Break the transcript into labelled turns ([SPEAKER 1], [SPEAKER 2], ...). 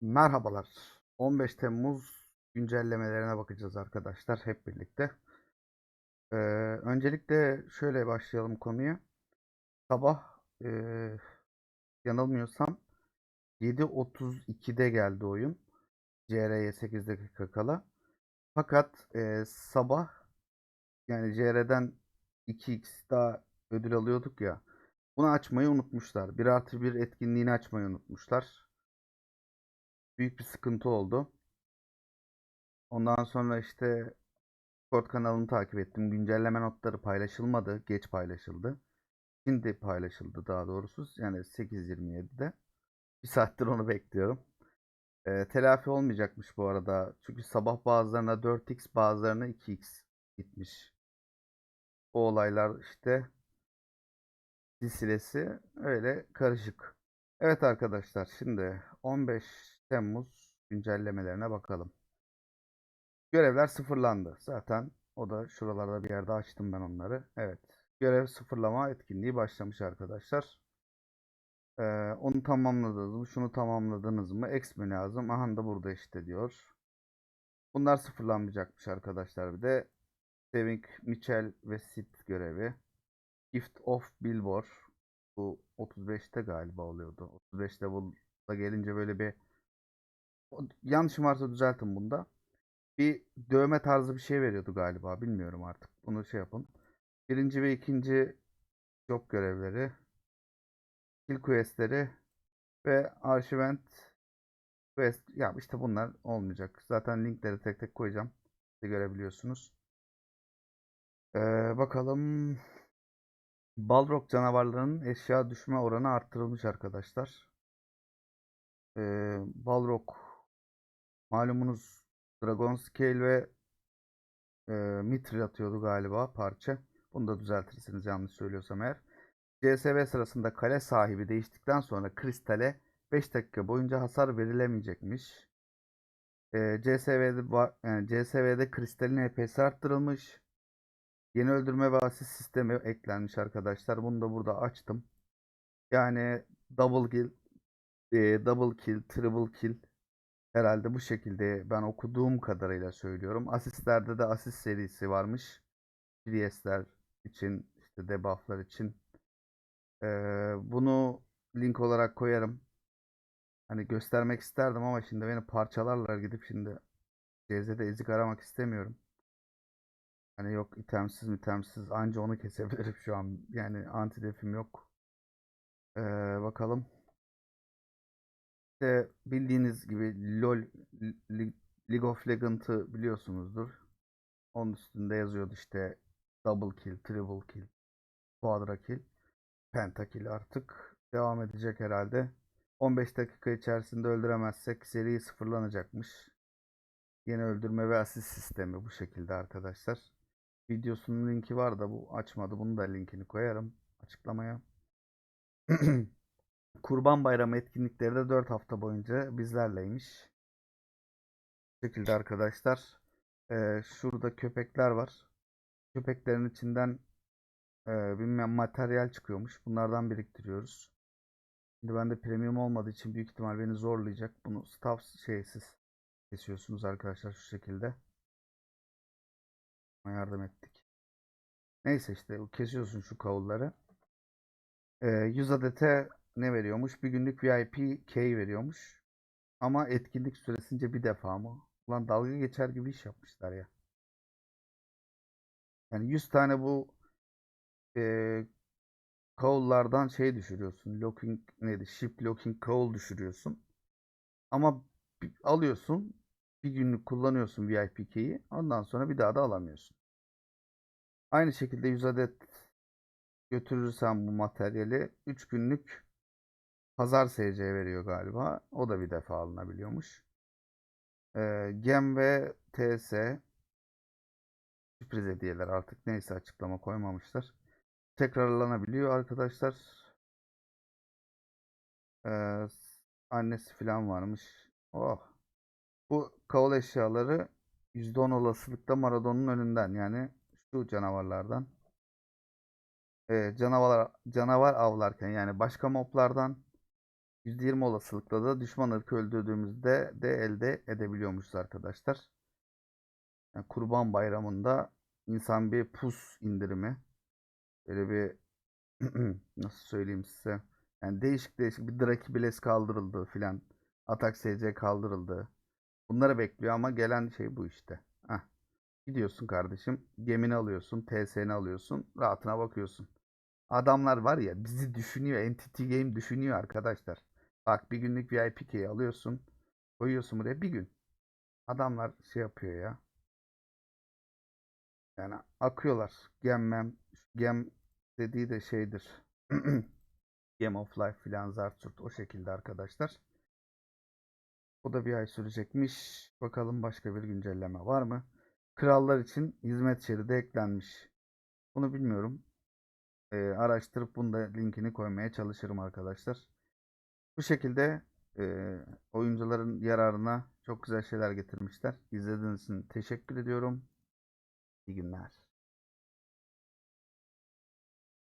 [SPEAKER 1] Merhabalar. 15 Temmuz güncellemelerine bakacağız arkadaşlar hep birlikte. Ee, öncelikle şöyle başlayalım konuya. Sabah ee, yanılmıyorsam 7.32'de geldi oyun. CR'ye 8 dakika kala. Fakat ee, sabah yani CR'den 2x daha ödül alıyorduk ya. Bunu açmayı unutmuşlar. 1 artı 1 etkinliğini açmayı unutmuşlar. Büyük bir sıkıntı oldu. Ondan sonra işte Discord kanalını takip ettim. Güncelleme notları paylaşılmadı. Geç paylaşıldı. Şimdi paylaşıldı daha doğrusu. Yani 8.27'de. Bir saattir onu bekliyorum. Ee, telafi olmayacakmış bu arada. Çünkü sabah bazılarına 4x bazılarına 2x gitmiş. O olaylar işte silsilesi öyle karışık. Evet arkadaşlar şimdi 15 Temmuz güncellemelerine bakalım. Görevler sıfırlandı. Zaten o da şuralarda bir yerde açtım ben onları. Evet. Görev sıfırlama etkinliği başlamış arkadaşlar. Ee, onu tamamladınız mı? Şunu tamamladınız mı? X mi lazım? Aha da burada işte diyor. Bunlar sıfırlanmayacakmış arkadaşlar. Bir de Saving Mitchell ve Sid görevi. Gift of Billboard. Bu 35'te galiba oluyordu. 35 level'da gelince böyle bir yanlışım varsa düzeltin bunda. Bir dövme tarzı bir şey veriyordu galiba. Bilmiyorum artık. Bunu şey yapın. Birinci ve ikinci job görevleri. Kill questleri ve arşivent quest. Ya işte bunlar olmayacak. Zaten linkleri tek tek koyacağım. Siz görebiliyorsunuz. Ee, bakalım. Balrog canavarlarının eşya düşme oranı arttırılmış arkadaşlar. Ee, Balrog malumunuz Dragon Scale ve e, Mithril atıyordu galiba parça. Bunu da düzeltirsiniz yanlış söylüyorsam eğer. CSV sırasında kale sahibi değiştikten sonra kristale 5 dakika boyunca hasar verilemeyecekmiş. Ee, CSV'de, yani CSV'de kristalin HP'si arttırılmış. Yeni öldürme ve asist sistemi eklenmiş arkadaşlar. Bunu da burada açtım. Yani double kill, e, double kill, triple kill herhalde bu şekilde ben okuduğum kadarıyla söylüyorum. Asistlerde de asist serisi varmış. PDS'ler için, işte debufflar için. Ee, bunu link olarak koyarım. Hani göstermek isterdim ama şimdi beni parçalarlar gidip şimdi CZ'de ezik aramak istemiyorum. Hani yok itemsiz itemsiz anca onu kesebilirim şu an. Yani anti defim yok. Ee, bakalım. İşte bildiğiniz gibi LoL League of Legends'ı biliyorsunuzdur. Onun üstünde yazıyordu işte double kill, triple kill, quadra kill, pentakill artık devam edecek herhalde. 15 dakika içerisinde öldüremezsek seri sıfırlanacakmış. Yeni öldürme ve asist sistemi bu şekilde arkadaşlar. Videosunun linki var da bu açmadı. Bunu da linkini koyarım açıklamaya. Kurban Bayramı etkinlikleri de 4 hafta boyunca bizlerleymiş. Bu şekilde arkadaşlar. Ee, şurada köpekler var. Köpeklerin içinden e, bilmem materyal çıkıyormuş. Bunlardan biriktiriyoruz. Şimdi bende premium olmadığı için büyük ihtimal beni zorlayacak. Bunu staff şeysiz kesiyorsunuz arkadaşlar şu şekilde. Yardım ettik. Neyse işte kesiyorsun şu kavulları. Ee, 100 adete ne veriyormuş? Bir günlük VIP key veriyormuş. Ama etkinlik süresince bir defa mı? Ulan dalga geçer gibi iş yapmışlar ya. Yani 100 tane bu e, call'lardan şey düşürüyorsun. Locking neydi? Ship locking call düşürüyorsun. Ama alıyorsun. Bir günlük kullanıyorsun VIP key'i. Ondan sonra bir daha da alamıyorsun. Aynı şekilde 100 adet götürürsen bu materyali 3 günlük pazar SC veriyor galiba. O da bir defa alınabiliyormuş. Ee, Gem ve TS sürpriz hediyeler artık neyse açıklama koymamışlar. Tekrarlanabiliyor arkadaşlar. Ee, annesi falan varmış. Oh. Bu kavul eşyaları %10 olasılıkla Maradon'un önünden yani şu canavarlardan. Ee, canavar canavar avlarken yani başka moblardan %20 olasılıkla da düşman ırkı öldürdüğümüzde de elde edebiliyormuşuz arkadaşlar. Yani Kurban Bayramı'nda insan bir pus indirimi. Böyle bir nasıl söyleyeyim size. Yani değişik değişik bir Drakibiles kaldırıldı filan. Atak SC kaldırıldı. Bunları bekliyor ama gelen şey bu işte. Heh. Gidiyorsun kardeşim. Gemini alıyorsun. TS'ni alıyorsun. Rahatına bakıyorsun. Adamlar var ya bizi düşünüyor. Entity Game düşünüyor arkadaşlar. Bak bir günlük VIP key'i alıyorsun. Koyuyorsun buraya bir gün. Adamlar şey yapıyor ya. Yani akıyorlar. Gemmem. Gem dediği de şeydir. Game of Life filan Zarturt o şekilde arkadaşlar. O da bir ay sürecekmiş. Bakalım başka bir güncelleme var mı? Krallar için hizmet şeridi eklenmiş. Bunu bilmiyorum. Ee, araştırıp bunu da linkini koymaya çalışırım arkadaşlar. Bu şekilde e, oyuncuların yararına çok güzel şeyler getirmişler. İzlediğiniz için teşekkür ediyorum. İyi günler.